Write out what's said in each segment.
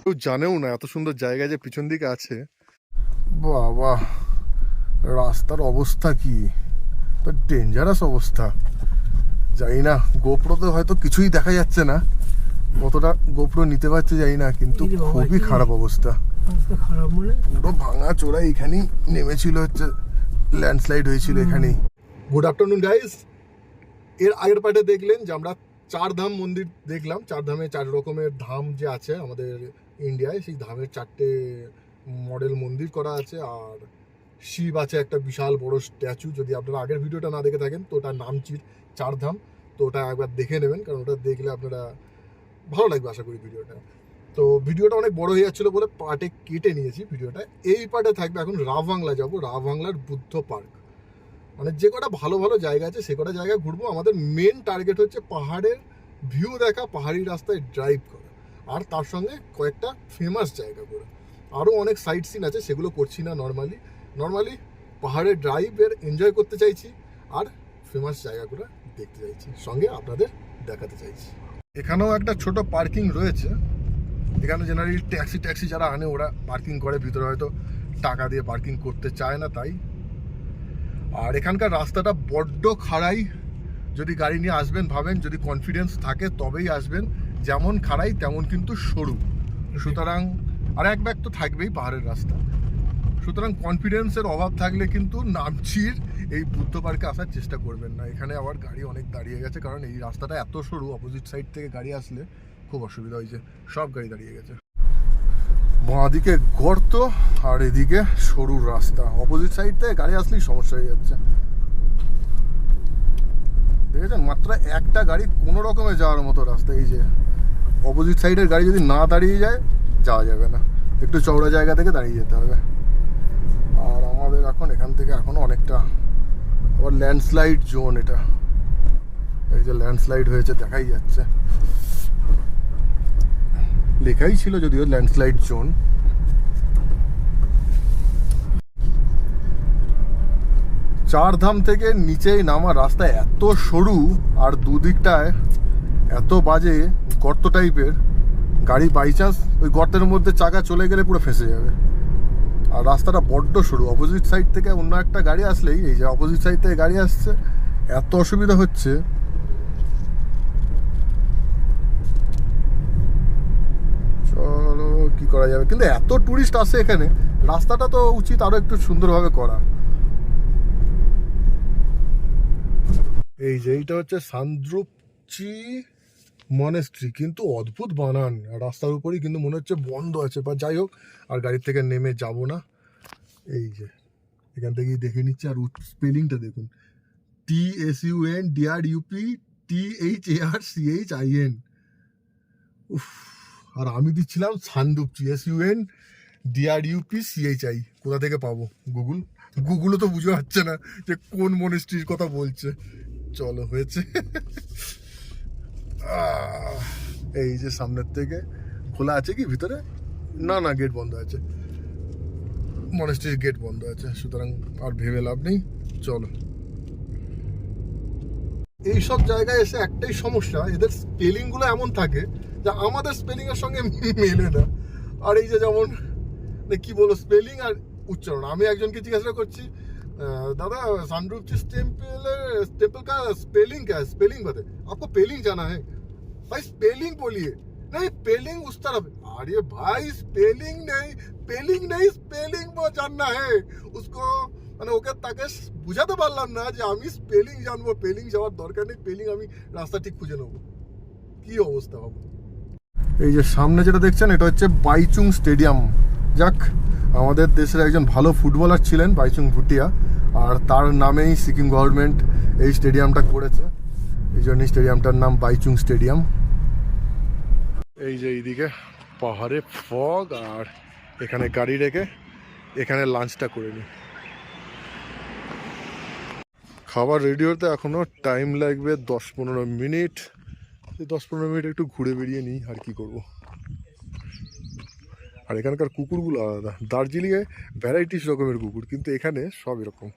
কেউ জানেও না এত সুন্দর জায়গা যে পিছন দিকে আছে। বাবা রাস্তার অবস্থা কি? তো ডেঞ্জারাস অবস্থা। জানি না গোপ্রোতে হয়তো কিছুই দেখা যাচ্ছে না। কতটা গোপ্রো নিতে পারছে জানি না কিন্তু খুবই খারাপ অবস্থা। মানে? পুরো ভাঙা চোরা এখানেই নেমেছিল হচ্ছে ল্যান্ডস্লাইড হয়েছিল এখানেই। গুড আফটারনুন গাইস এর আগের পার্টে দেখলেন যে আমরা চার ধাম মন্দির দেখলাম। চার ধামে চার রকমের ধাম যে আছে আমাদের ইন্ডিয়ায়, সেই ধামের চারটে মডেল মন্দির করা আছে। আর শিব আছে একটা বিশাল বড় স্ট্যাচু। যদি আপনারা আগের ভিডিওটা না দেখে থাকেন, তো ওটার নাম চির চার ধাম তো ওটা একবার দেখে নেবেন, কারণ ওটা দেখলে আপনারা ভালো লাগবে আশা করি ভিডিওটা। তো ভিডিওটা অনেক বড় হয়ে যাচ্ছিল বলে পার্টে কেটে নিয়েছি ভিডিওটা। এই পার্টে থাকবে এখন রাভ বাংলা যাব। রাভ বাংলার বুদ্ধ পার্ক। মানে যে কটা ভালো ভালো জায়গা আছে, সে কটা জায়গায় ঘুরবো। আমাদের মেন টার্গেট হচ্ছে পাহাড়ের ভিউ দেখা, পাহাড়ি রাস্তায় ড্রাইভ করা। আর তার সঙ্গে কয়েকটা ফেমাস জায়গা করে আরও অনেক সাইট সিন আছে, সেগুলো করছি না নর্মালি নর্মালি পাহাড়ের ড্রাইভের এনজয় করতে চাইছি, আর ফেমাস জায়গাগুলো দেখতে চাইছি, সঙ্গে আপনাদের দেখাতে চাইছি। এখানেও একটা ছোট পার্কিং রয়েছে। এখানে জেনারেলি ট্যাক্সি ট্যাক্সি যারা আনে, ওরা পার্কিং করে। ভিতরে হয়তো টাকা দিয়ে পার্কিং করতে চায় না, তাই আর এখানকার রাস্তাটা বড্ড খাড়াই। যদি গাড়ি নিয়ে আসবেন ভাবেন যদি কনফিডেন্স থাকে তবেই আসবেন। যেমন খাড়াই তেমন কিন্তু সরু। সুতরাং আর এক ব্যাগ তো থাকবেই পাহাড়ের রাস্তা। সুতরাং কনফিডেন্সের অভাব থাকলে কিন্তু নামচির এই বুদ্ধ পার্কে আসার চেষ্টা করবেন না। এখানে আবার গাড়ি অনেক দাঁড়িয়ে গেছে কারণ এই রাস্তাটা এত সরু অপোজিট সাইড থেকে গাড়ি আসলে খুব অসুবিধা হয়েছে। সব গাড়ি দাঁড়িয়ে গেছে। বাঁদিকে গর্ত আর এদিকে সরু রাস্তা। অপোজিট সাইড থেকে গাড়ি আসলেই সমস্যা হয়ে যাচ্ছে। দেখেছেন? মাত্র একটা গাড়ি কোনো রকমে যাওয়ার মতো রাস্তা। এই যে অপোজিট সাইডের গাড়ি যদি না দাঁড়িয়ে যায়, যাওয়া যাবে না। একটু চওড়া জায়গা থেকে দাঁড়িয়ে যেতে হবে। আর আমাদের এখন এখান থেকে এখনও অনেকটা আবার ল্যান্ডস্লাইড জোন এটা। এই যে ল্যান্ডস্লাইড হয়েছে, দেখাই যাচ্ছে। লেখাই ছিল যদিও ল্যান্ডস্লাইড জোন। চার ধাম থেকে নিচেই নামা রাস্তা এত সরু আর দুদিকটায় এত বাজে গর্ত টাইপের, গাড়ি বাই চান্স ওই গর্তের মধ্যে চাকা চলে গেলে পুরো ফেসে যাবে। আর রাস্তাটা বড্ড সরু অপোজিট সাইড থেকে অন্য একটা গাড়ি আসলেই এই যে অপোজিট সাইড থেকে গাড়ি আসছে, এত অসুবিধা হচ্ছে চলো কি করা যাবে? কিন্তু এত টুরিস্ট আসে এখানে, রাস্তাটা তো উচিত আরও একটু সুন্দরভাবে করা এই যে এইটা হচ্ছে সান্দ্রুপচি মনেস্ট্রি কিন্তু অদ্ভুত বানান। রাস্তার উপরই কিন্তু মনে হচ্ছে বন্ধ আছে, বা যাই হোক, আর গাড়ির থেকে নেমে যাব না। এই যে, এখান থেকেই দেখে নিচ্ছি, আর স্পেলিংটা দেখুন। T S U N D R U P T H A R C H I N উফ আর আমি দিচ্ছিলাম সান্দুপচি S U N D R U P C H I কোথা থেকে পাবো? গুগল গুগলও তো বুঝতে পারছে না যে কোন মনেস্ট্রির কথা বলছে। চলো, হয়েছে। এই যে সামনের থেকে। খোলা আছে কি ভিতরে? না না গেট বন্ধ আছে। মনেস্ট্রির গেট বন্ধ আছে, সুতরাং আর ভেবে লাভ নেই। চলো। এইসব জায়গায় এসে একটাই সমস্যা এদের স্পেলিং গুলো এমন থাকে যা আমাদের স্পেলিং এর সঙ্গে মেলে না আর এই যে যেমন মানে কি বলবো স্পেলিং আর উচ্চারণ আমি একজনকে জিজ্ঞাসা করছি "अ, दादा सांडरूप जिस टेम्पल टेम्पल का स्पेलिंग क्या है स्पेलिंग बता आपको पेलिंग जाना है भाई स्पेलिंग बोलिए नहीं पेलिंग उस तरफ अरे भाई स्पेलिंग नहीं पेलिंग नहीं स्पेलिंग वो जानना है उसको মানে ওকে তাকে বুঝাতে পারলাম না যে আমি স্পেলিং জানব স্পেলিং যাওয়ার দরকার নেই পেলিং আমি রাস্তা ঠিক খুঁজে নেব। কি অবস্থা হবে এই যে সামনে যেটা দেখছেন, এটা হচ্ছে বাইচুং স্টেডিয়াম। যাক, আমাদের দেশের একজন ভালো ফুটবলার ছিলেন, বাইচুং ভুটিয়া, আর তার নামেই সিকিম গভর্নমেন্ট এই স্টেডিয়ামটা করেছে। এই জন্যই স্টেডিয়ামটার নাম বাইচুং স্টেডিয়াম। এই যে এইদিকে পাহাড়ে ফগ, আর এখানে গাড়ি রেখে এখানে লাঞ্চটা করে নিই। খাবার রেডি হতে এখনও টাইম লাগবে দশ পনেরো মিনিট। দশ পনেরো মিনিট একটু ঘুরে বেরিয়ে নিই, আর কি করব? আর এখানকার কুকুরগুলো আলাদা। দার্জিলিংয়ে ভ্যারাইটিস রকমের কুকুর, কিন্তু এখানে সব এরকম।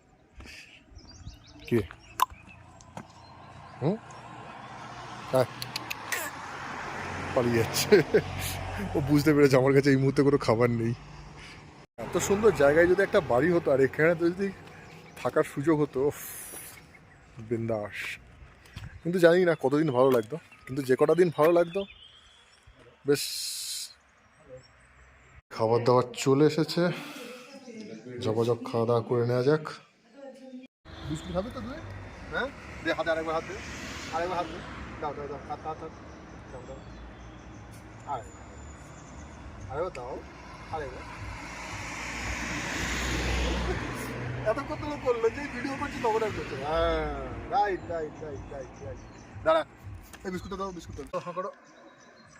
কে? হুম? আয়। পালিয়ে যাচ্ছে। ও বুঝতে পেরেছে আমার কাছে এই মুহূর্তে কোনো খাবার নেই। এত সুন্দর জায়গায় যদি একটা বাড়ি হতো, আর এখানে যদি থাকার সুযোগ হতো বিন্দাস। কিন্তু জানি না কতদিন ভালো লাগতো। কিন্তু যে কটা দিন ভালো লাগতো বেশ। খাবার দাবার চলে এসেছে। যোগাযোগ খাওয়া দাওয়া করে নেওয়া যাক। বিস্কুট খাবে তো তুই? হ্যাঁ? দে হাতে আরেকবার হাত দে। আরেকবার হাত দে। দাও দাও দাও। হাত হাত হাত। দাও দাও। আরেকবার আরেকবার দাও। আরেকবার এতক্ষণ তো করল? যে ভিডিও করছি তখন আর করছে হ্যাঁ। রাইট রাইট রাইট রাইট দাঁড়া, এই বিস্কুটটা দাও বিস্কুটটা দাও। হ্যাঁ করো।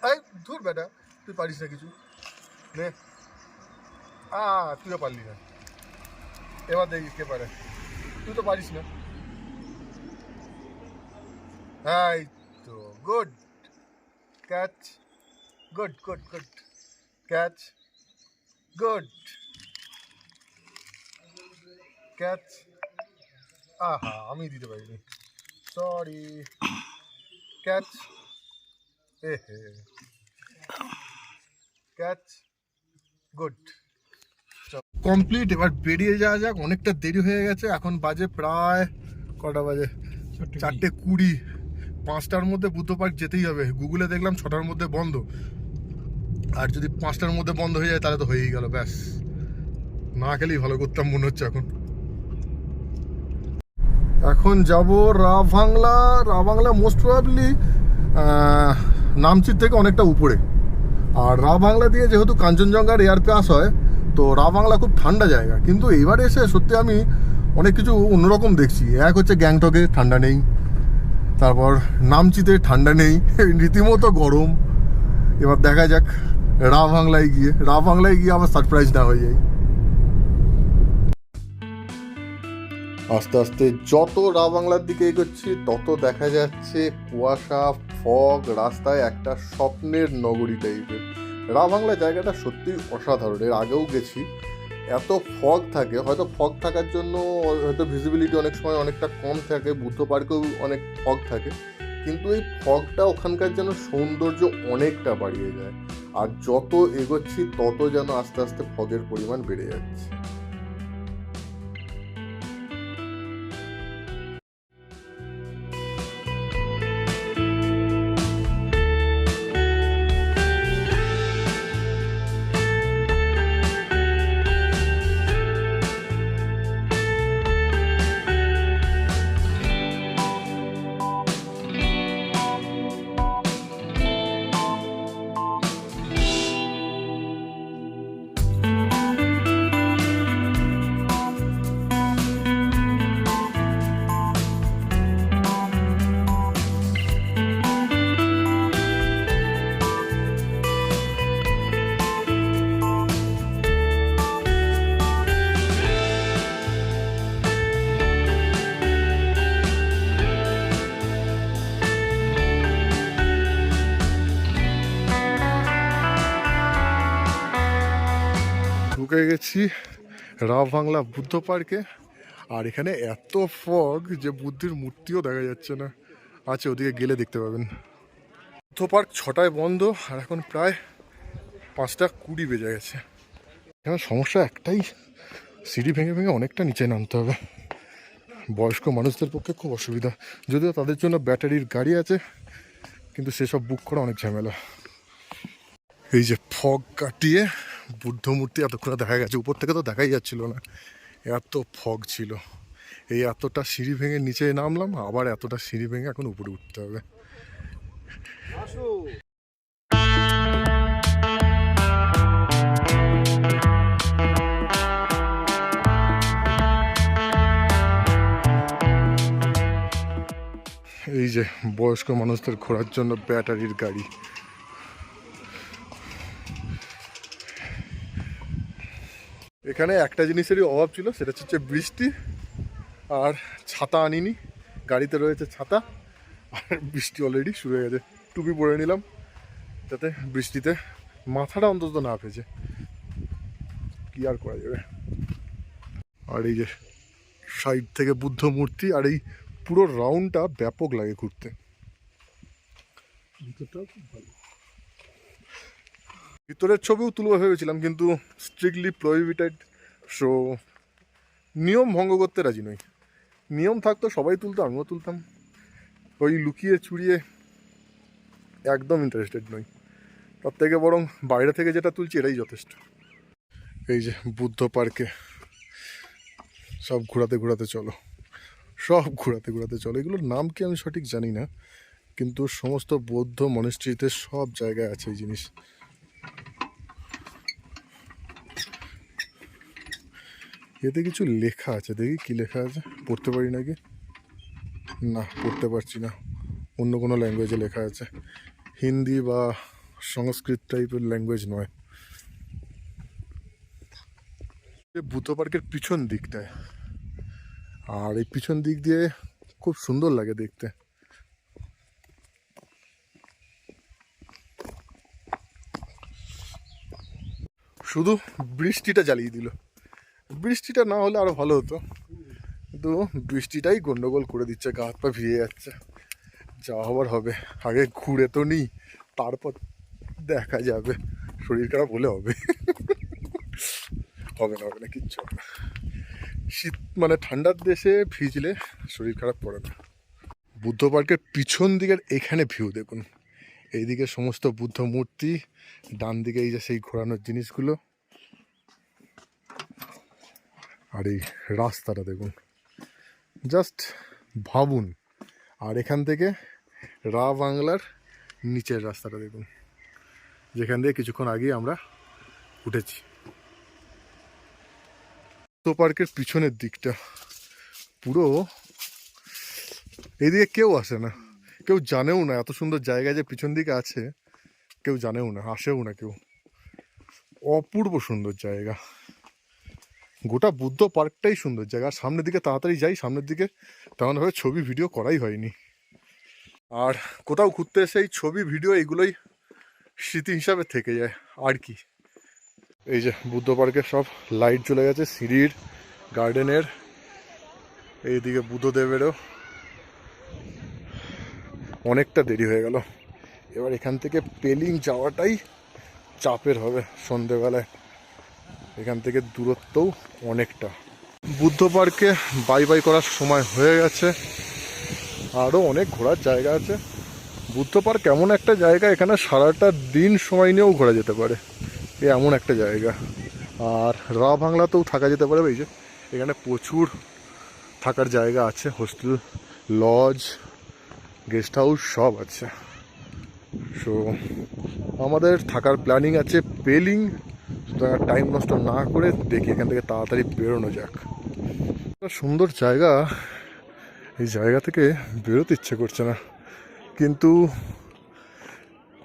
এই, ধুর বেটা, তুই পারিস না কিছু। নে। আ, তুইও পারলি না। এবার দেখিস কে পারে। তুই তো পারিস না। এই তো good catch good good good catch good catch আহা আমি দিতে পারিনি। সরি ক্যাচ এ হে। ক্যাচ গুড কমপ্লিট এবার বেরিয়ে যাওয়া যাক। অনেকটা দেরি হয়ে গেছে। এখন বাজে প্রায় কটা বাজে? চারটে কুড়ি। পাঁচটার মধ্যে বুদ্ধ পার্ক যেতেই হবে। গুগলে দেখলাম ছটার মধ্যে বন্ধ। আর যদি পাঁচটার মধ্যে বন্ধ হয়ে যায় তাহলে তো হয়েই গেল। ব্যাস। না খেলেই ভালো করতাম মনে হচ্ছে এখন। এখন যাব রা বাংলা রা বাংলা মোস্ট প্রবাবলি নামচির থেকে অনেকটা উপরে। আর রা বাংলা দিয়ে যেহেতু কাঞ্চনজঙ্ঘার এয়ার পাস হয়, তো রা বাংলা খুব ঠান্ডা জায়গা। কিন্তু এবার এসে সত্যি আমি অনেক কিছু অন্যরকম দেখছি। এক হচ্ছে গ্যাংটকে ঠান্ডা নেই, তারপর নামচিতে ঠান্ডা নেই, রীতিমতো গরম। এবার দেখা যাক রা বাংলায় গিয়ে রা বাংলায় গিয়ে আবার সারপ্রাইজ না হয়ে যায় আস্তে আস্তে যত রা বাংলার দিকে এগোচ্ছি, তত দেখা যাচ্ছে কুয়াশা, ফগ, রাস্তায় একটা স্বপ্নের নগরী টাইপের রা বাংলা জায়গাটা সত্যি অসাধারণ। এর আগেও গেছি। এত ফগ থাকে, হয়তো ফগ থাকার জন্য হয়তো ভিজিবিলিটি অনেক সময় অনেকটা কম থাকে, বুদ্ধ পার্কেও অনেক ফগ থাকে, কিন্তু এই ফগটা ওখানকার যেন সৌন্দর্য অনেকটা বাড়িয়ে যায় আর যত এগোচ্ছি, তত যেন আস্তে আস্তে ফগের পরিমাণ বেড়ে যাচ্ছে। গেছি রা বাংলা বুদ্ধ পার্কে। আর এখানে এত ফগ যে বুদ্ধির মূর্তিও দেখা যাচ্ছে না। আছে ওদিকে গেলে দেখতে পাবেন। বুদ্ধ পার্ক ছটায় বন্ধ, আর এখন প্রায় পাঁচটা কুড়ি বেজে গেছে। এখানে সমস্যা একটাই, সিঁড়ি ভেঙে ভেঙে অনেকটা নিচে নামতে হবে। বয়স্ক মানুষদের পক্ষে খুব অসুবিধা। যদিও তাদের জন্য ব্যাটারির গাড়ি আছে, কিন্তু সেসব বুক করা অনেক ঝামেলা। এই যে ফগ কাটিয়ে বুদ্ধ মূর্তি এতক্ষণ দেখা গেছে, উপর থেকে তো দেখাই যাচ্ছিল না। এত ফগ ছিল। এই এতটা সিঁড়ি ভেঙে নিচে নামলাম, আবার এতটা সিঁড়ি ভেঙে এখন উপরে উঠতে হবে। এই যে বয়স্ক মানুষদের ঘোরার জন্য ব্যাটারির গাড়ি। এখানে একটা জিনিসেরই অভাব ছিল, সেটা হচ্ছে বৃষ্টি আর ছাতা আনিনি, গাড়িতে রয়েছে ছাতা, আর বৃষ্টি অলরেডি শুরু হয়ে গেছে। টুপি পরে নিলাম, যাতে বৃষ্টিতে মাথাটা অন্তত না ভেজে। কি আর করা যাবে? আর এই যে সাইড থেকে বুদ্ধ মূর্তি, আর এই পুরো রাউন্ডটা ব্যাপক লাগে ঘুরতে। ভিতরের ছবিও তুলবো ভেবেছিলাম, কিন্তু স্ট্রিক্টলি প্রহিবিটেড সো নিয়ম ভঙ্গ করতে রাজি নই। নিয়ম থাকতো, সবাই তুলতো, আমিও তুলতাম। ওই লুকিয়ে চুরিয়ে একদম ইন্টারেস্টেড নই। তার থেকে বরং বাইরে থেকে যেটা তুলছি, এটাই যথেষ্ট। এই যে বুদ্ধ পার্কে সব ঘোরাতে ঘোরাতে চলো। সব ঘোরাতে ঘোরাতে চলো। এগুলোর নাম কি আমি সঠিক জানি না, কিন্তু সমস্ত বৌদ্ধ মনেস্ট্রিতে সব জায়গায় আছে এই জিনিস। এতে কিছু লেখা আছে, দেখি কি লেখা আছে? পড়তে পারি নাকি? না, পড়তে পারছি না। অন্য কোনো ল্যাঙ্গুয়েজে লেখা আছে। হিন্দি বা সংস্কৃত টাইপের ল্যাঙ্গুয়েজ নয়। বুদ্ধ পার্কের পিছন দিকটায়। আর এই পিছন দিক দিয়ে খুব সুন্দর লাগে দেখতে। শুধু বৃষ্টিটা জ্বালিয়ে দিল। বৃষ্টিটা না হলে আরও ভালো হতো। কিন্তু বৃষ্টিটাই গন্ডগোল করে দিচ্ছে, গা হাত পা ভিজে যাচ্ছে। যা হবার হবে, আগে ঘুরে তো নিই, তারপর দেখা যাবে। শরীর খারাপ হলে হবে। হবে না হবে না, কিচ্ছু হবে না। শীত মানে ঠান্ডার দেশে ভিজলে শরীর খারাপ পড়ে না। বুদ্ধ পার্কের পিছন দিকের এখানে ভিউ দেখুন। এইদিকে সমস্ত বুদ্ধ মূর্তি, ডান দিকে এই যে সেই ঘোরানোর জিনিসগুলো। আর এই রাস্তাটা দেখুন। জাস্ট ভাবুন। আর এখান থেকে রা বাংলার নিচের রাস্তাটা দেখুন। যেখান দিয়ে কিছুক্ষণ আগে আমরা উঠেছি। তো পার্কের পিছনের দিকটা। পুরো এইদিকে কেউ আসে না। কেউ জানেও না এত সুন্দর জায়গা যে পিছন দিকে আছে। কেউ জানেও না, আসেও না কেউ। অপূর্ব সুন্দর জায়গা। গোটা বুদ্ধ পার্কটাই সুন্দর জায়গা। সামনের দিকে তাড়াতাড়ি যাই, সামনের দিকে তেমনভাবে ছবি ভিডিও করাই হয়নি। আর কোথাও ঘুরতে এসে এই ছবি, ভিডিও এগুলোই স্মৃতি হিসাবে থেকে যায়। আর কি? এই যে বুদ্ধ পার্কের সব লাইট চলে গেছে, সিঁড়ির, গার্ডেনের, এইদিকে বুদ্ধদেবেরও। অনেকটা দেরি হয়ে গেল। এবার এখান থেকে পেলিং যাওয়াটাই চাপের হবে সন্ধেবেলায়। এখান থেকে দূরত্বও অনেকটা। বুদ্ধ পার্কে বাই বাই করার সময় হয়ে গেছে। আরও অনেক ঘোরার জায়গা আছে। বুদ্ধ পার্ক এমন একটা জায়গা, এখানে সারাটা দিন সময় নিয়েও ঘোরা যেতে পারে। এ এমন একটা জায়গা। আর রা বাংলাতেও থাকা যেতে পারে, এই যে এখানে প্রচুর থাকার জায়গা আছে। হোস্টেল, লজ, গেস্ট হাউস সব আছে। সো, আমাদের থাকার প্ল্যানিং আছে পেলিং। সুতরাং টাইম নষ্ট না করে দেখি এখান থেকে তাড়াতাড়ি বেরোনো যাক। সুন্দর জায়গা, এই জায়গা থেকে বেরোতে ইচ্ছে করছে না। কিন্তু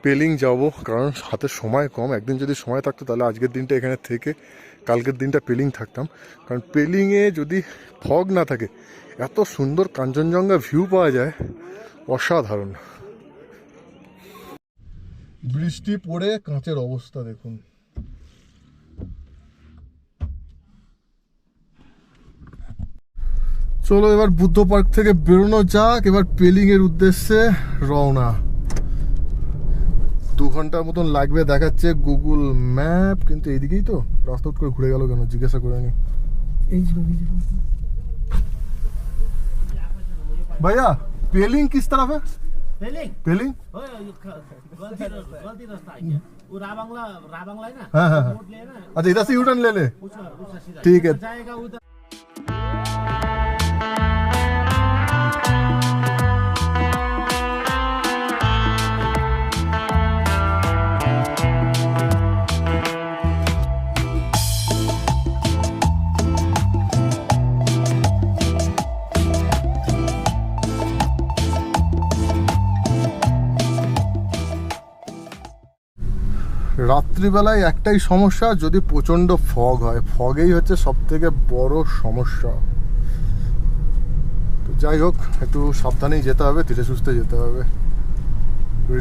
পেলিং যাব, কারণ হাতে সময় কম। একদিন যদি সময় থাকতো, তাহলে আজকের দিনটা এখানে থেকে কালকের দিনটা পেলিং থাকতাম। কারণ পেলিংয়ে যদি ফগ না থাকে, এত সুন্দর কাঞ্চনজঙ্ঘা ভিউ পাওয়া যায়, অসাধারণ। বৃষ্টি পড়ে, কাঁচের অবস্থা দেখুন। চলো এবার বুদ্ধ পার্ক থেকে বেরোনো যাক এবার পেলিং এর উদ্দেশ্যে রওনা দু ঘন্টার মতন লাগবে দেখাচ্ছে গুগল ম্যাপ কিন্তু এইদিকেই তো রাস্তা উঠ করে ঘুরে গেল কেন জিজ্ঞাসা করে নি भैया पेलिंग किस तरफ है पेलिङ पेलिंग हो यो ख- गल्ती र- गल्ती रास्ता है क्या वो राबांगला राबांगला है ना हाँ, हाँ, हाँ। रोड ले ना अच्छा इधर से यूटर्न ले ले उसका उसका सीधा ठीक है। जाएगा उधर রাত্রিবেলায় একটাই সমস্যা, যদি প্রচণ্ড ফগ হয়। ফগেই হচ্ছে সব থেকে বড় সমস্যা। তো যাই হোক, একটু সাবধানেই যেতে হবে, ধীরে সুস্থে যেতে হবে।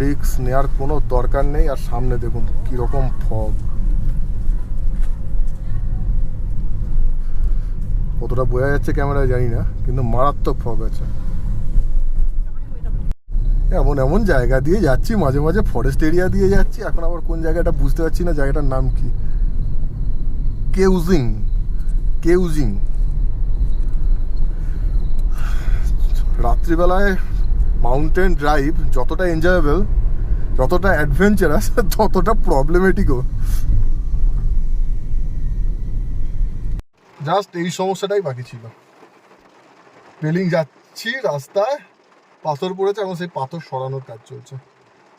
রিক্স নেওয়ার কোনো দরকার নেই, আর সামনে দেখুন কীরকম ফগ। কতটা বোঝা যাচ্ছে ক্যামেরায় জানি না, কিন্তু মারাত্মক ফগ আছে। এমন এমন জায়গা দিয়ে যাচ্ছি, মাঝে মাঝে ফরেস্ট এরিয়া দিয়ে যাচ্ছি। এখন আবার কোন জায়গাটা বুঝতে পারছি না, জায়গাটার নাম কি? কেউজিং কেউজিং। রাত্রিবেলায় মাউন্টেন ড্রাইভ যতটা এনজয়েবল যতটা অ্যাডভেঞ্চারাস ততটা প্রবলেমেটিকও জাস্ট এই সমস্যাটাই বাকি ছিল। পেলিং যাচ্ছি রাস্তায়। পাথর পড়েছে এখন সেই পাথর সরানোর কাজ চলছে।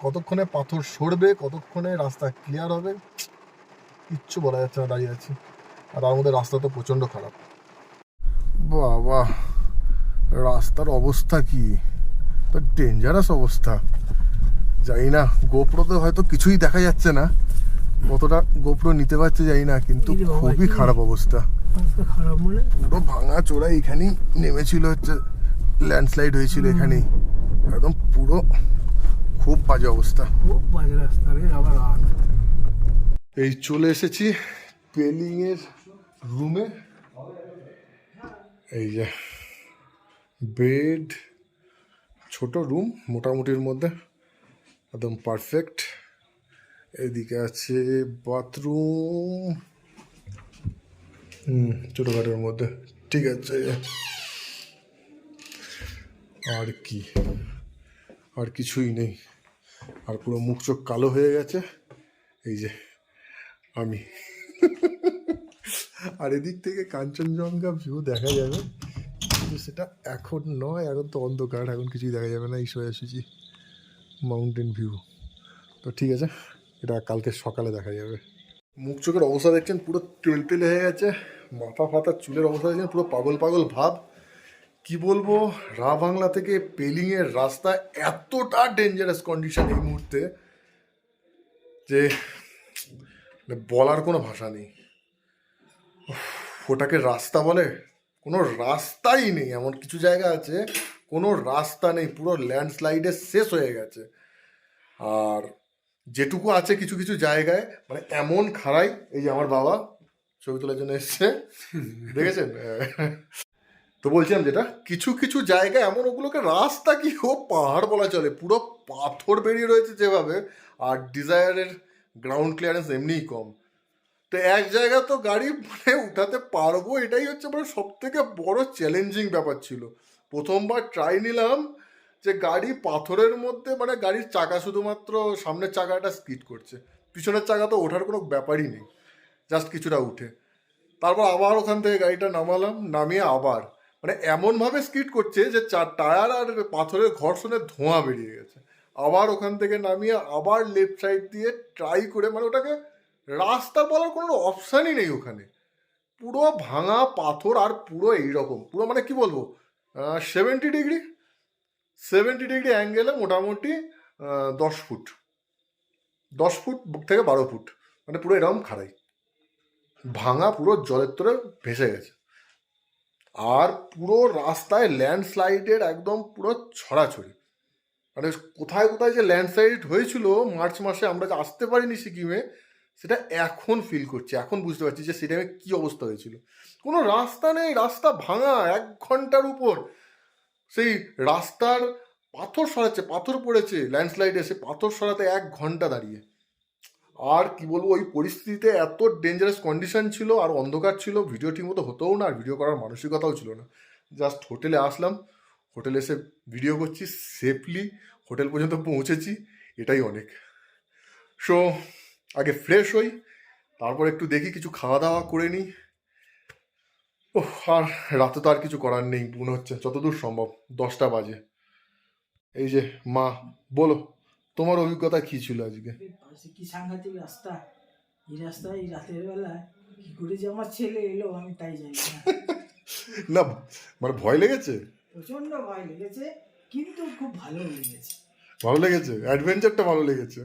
কতক্ষণে পাথর সরবে কতক্ষণে রাস্তা ক্লিয়ার হবে কিচ্ছু বলা যাচ্ছে না দাঁড়িয়ে আছি। আর তার মধ্যে রাস্তা তো প্রচণ্ড খারাপ। বাবা রাস্তার অবস্থা কি? তো ডেঞ্জারাস অবস্থা। জানি না গোপ্রোতে হয়তো কিছুই দেখা যাচ্ছে না। কতটা গোপ্রো নিতে পারছে জানি না কিন্তু খুবই খারাপ অবস্থা। খারাপ মানে? পুরো ভাঙা চোরা এখানেই নেমেছিল হচ্ছে। ল্যান্ডস্লাইড হয়েছিল এখানে। একদম পুরো খুব বাজে অবস্থা। খুব বাজে রাস্তা রে আবার এই চলে এসেছি পেলিং এর রুমে এই যে বেড ছোট রুম মোটামুটির মধ্যে। একদম পারফেক্ট এদিকে আছে বাথরুম হুম ছোটোখাটোর মধ্যে। ঠিক আছে। আর কি? আর কিছুই নেই। আর পুরো মুখ চোখ কালো হয়ে গেছে। এই যে, আমি। আর এদিক থেকে কাঞ্চনজঙ্ঘা ভিউ দেখা যাবে। কিন্তু সেটা এখন নয়, এখন তো অন্ধকার। এখন কিছুই দেখা যাবে না। এই সোজাসুজি মাউন্টেন ভিউ তো ঠিক আছে, এটা কালকে সকালে দেখা যাবে। মুখ চোখের অবস্থা দেখছেন, পুরো তেলতেলে হয়ে গেছে। মাথা ফাতা চুলের অবস্থা দেখছেন, পুরো পাগল পাগল ভাব। কি বলব রা বাংলা থেকে পেলিংয়ের রাস্তা এতটা ডেঞ্জারাস কন্ডিশন এই মুহূর্তে যে মানে বলার কোনো ভাষা নেই। ওটাকে রাস্তা বলে? কোনো রাস্তাই নেই এমন কিছু জায়গা আছে কোনো রাস্তা নেই পুরো ল্যান্ডস্লাইডে শেষ হয়ে গেছে। আর যেটুকু আছে কিছু কিছু জায়গায় মানে এমন খাড়াই এই যে আমার বাবা ছবি তোলার জন্য এসছে। দেখেছেন? তো বলছিলাম যেটা, কিছু কিছু জায়গায় এমন ওগুলোকে রাস্তা কি ও পাহাড় বলা চলে, পুরো পাথর বেরিয়ে রয়েছে যেভাবে, আর ডিজায়ারের গ্রাউন্ড ক্লিয়ারেন্স এমনিই কম। তো এক জায়গা তো গাড়ি মানে উঠাতে পারব, এটাই হচ্ছে আমার সব থেকে বড় চ্যালেঞ্জিং ব্যাপার ছিল। প্রথমবার ট্রাই নিলাম যে গাড়ি পাথরের মধ্যে মানে গাড়ির চাকা শুধুমাত্র সামনের চাকাটা স্কিড করছে। পিছনের চাকা তো ওঠার কোনো ব্যাপারই নেই জাস্ট কিছুটা উঠে। তারপর আবার ওখান থেকে গাড়িটা নামালাম, নামিয়ে আবার মানে এমনভাবে স্কিড করছে যে চার টায়ার আর পাথরের ঘর্ষণে ধোঁয়া বেরিয়ে গেছে। আবার ওখান থেকে নামিয়ে আবার লেফট সাইড দিয়ে ট্রাই করে মানে ওটাকে রাস্তা বলার কোনো অপশানই নেই ওখানে। পুরো ভাঙা পাথর আর পুরো এইরকম। পুরো মানে কি বলব? সেভেন্টি ডিগ্রি সেভেন্টি ডিগ্রি অ্যাঙ্গেলে মোটামুটি দশ ফুট। দশ ফুট থেকে বারো ফুট। মানে পুরো এরকম খাড়াই। ভাঙা পুরো জলের তরে ভেসে গেছে। আর পুরো রাস্তায় ল্যান্ডস্লাইডের একদম পুরো ছড়াছড়ি। মানে কোথায় কোথায় যে ল্যান্ডস্লাইড হয়েছিল মার্চ মাসে আমরা যে আসতে পারিনি সিকিমে, সেটা এখন ফিল করছি, এখন বুঝতে পারছি যে টাইমে কী অবস্থা হয়েছিল। কোনো রাস্তা নেই, রাস্তা ভাঙা, এক ঘণ্টার উপর। সেই রাস্তার পাথর সরাচ্ছে, পাথর পড়েছে, ল্যান্ডস্লাইডে সে পাথর সরাতে এক ঘণ্টা দাঁড়িয়ে। আর কি বলব, ওই পরিস্থিতিতে এত ডেঞ্জারাস কন্ডিশন ছিল আর অন্ধকার ছিল ভিডিও ঠিকমতো হতেও না, আর ভিডিও করার মানসিকতাও ছিল না। জাস্ট হোটেলে আসলাম হোটেলে এসে ভিডিও করছি সেফলি হোটেল পর্যন্ত পৌঁছেছি, এটাই অনেক। সো আগে ফ্রেশ হই, তারপর একটু দেখি, কিছু খাওয়া দাওয়া করে নিই। ও আর রাতে তো আর কিছু করার নেই, মনে হচ্ছে, যতদূর সম্ভব, দশটা বাজে। এই যে, মা, বলো। তোমার অভিজ্ঞতা কি ছিল আজকে? কি সাংঘাতিক রাস্তা? এই রাস্তায় এই রাতের বেলায় কি করে যে আমার ছেলে এলো আমি তাই জানি না। মানে ভয় লেগেছে? প্রচণ্ড ভয় লেগেছে কিন্তু খুব ভালো লেগেছে। ভালো লেগেছে? অ্যাডভেঞ্চারটা ভালো লেগেছে।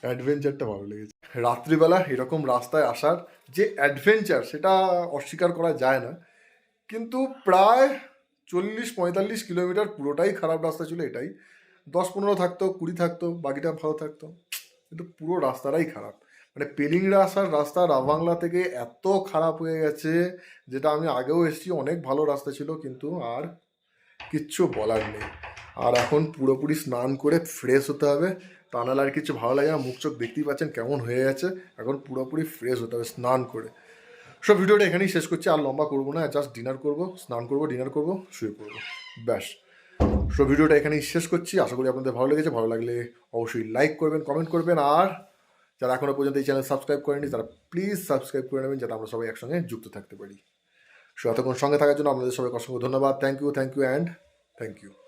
অ্যাডভেঞ্চারটা ভালো লেগেছে। রাত্রিবেলা এরকম রাস্তায় আসার যে অ্যাডভেঞ্চার সেটা অস্বীকার করা যায় না। কিন্তু প্রায় চল্লিশ পঁয়তাল্লিশ কিলোমিটার পুরোটাই খারাপ রাস্তা ছিল এটাই। দশ পনেরো থাকতো, কুড়ি থাকতো, বাকিটা ভালো থাকতো। কিন্তু পুরো রাস্তাটাই খারাপ। মানে পেলিংরা আসার রাস্তা রাবাংলা থেকে এত খারাপ হয়ে গেছে, যেটা আমি আগেও এসেছি, অনেক ভালো রাস্তা ছিল, কিন্তু আর কিচ্ছু বলার নেই। আর এখন পুরোপুরি স্নান করে ফ্রেশ হতে হবে। তা নাহলে আর কিছু ভালো লাগে না। মুখ চোখ দেখতেই পাচ্ছেন কেমন হয়ে গেছে। এখন পুরোপুরি ফ্রেশ হতে হবে স্নান করে। সব ভিডিওটা এখানেই শেষ করছি। আর লম্বা করব না জাস্ট ডিনার করব, স্নান করব ডিনার করব, শুয়ে পড়ব। ব্যাস। সো ভিডিওটা এখানেই শেষ করছি। আশা করি আপনাদের ভালো লেগেছে। ভালো লাগলে অবশ্যই লাইক করবেন কমেন্ট করবেন। আর যারা এখনও পর্যন্ত এই চ্যানেল সাবস্ক্রাইব করেনি তারা প্লিজ সাবস্ক্রাইব করে নেবেন যাতে আমরা সবাই একসঙ্গে যুক্ত থাকতে পারি। সো এতক্ষণ সঙ্গে থাকার জন্য আপনাদের সবাইকে অসংখ্য ধন্যবাদ। Thank you thank you and thank you